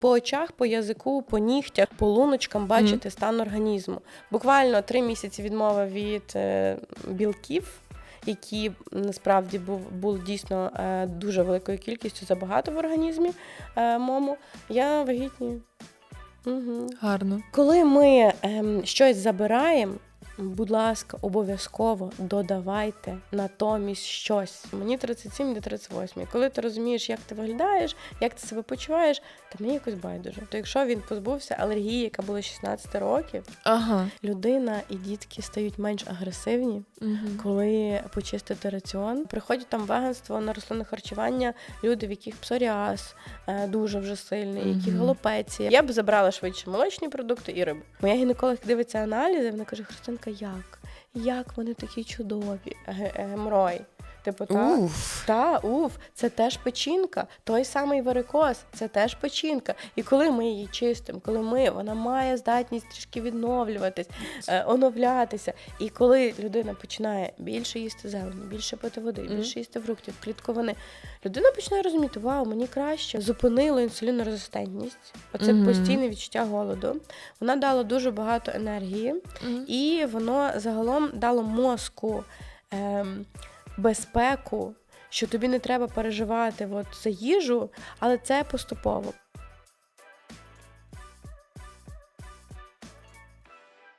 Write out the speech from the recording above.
По очах, по язику, по нігтях, по луночкам бачити стан організму. Буквально три місяці відмови від е, білків, які насправді був, були дійсно е, дуже великою кількістю забагато в організмі е, моєму. Я вагітнію. Угу. Гарно. Коли ми ем, щось забираємо, будь ласка, обов'язково додавайте натомість щось. Мені 37 до 38. Коли ти розумієш, як ти виглядаєш, як ти себе почуваєш, то мені якось байдуже. То якщо він позбувся алергії, яка була 16 років, Ага. людина і дітки стають менш агресивні, Угу. коли почистити раціон. Приходять там веганство на рослинне харчування, люди, в яких псоріаз е, дуже вже сильний, які Мгм. галопеція. Я б забрала швидше молочні продукти і рибу. Моя гінеколог дивиться аналізи, вона каже: Христинка, як? Як вони такі чудові? Ге- Геморой. Типу, так. Уф. Та, уф, це теж печінка. Той самий варикоз, це теж печінка. І коли ми її чистимо, коли ми, вона має здатність трішки відновлюватись, е, оновлятися. І коли людина починає більше їсти зелені, більше пити води, Мгм. більше їсти фруктів, клітковини, людина починає розуміти, вау, мені краще. Зупинило інсулінорезистентність, оце Мгм. постійне відчуття голоду. Вона дала дуже багато енергії. Мгм. І воно загалом дало мозку ем, безпеку, що тобі не треба переживати от, за їжу, але це поступово.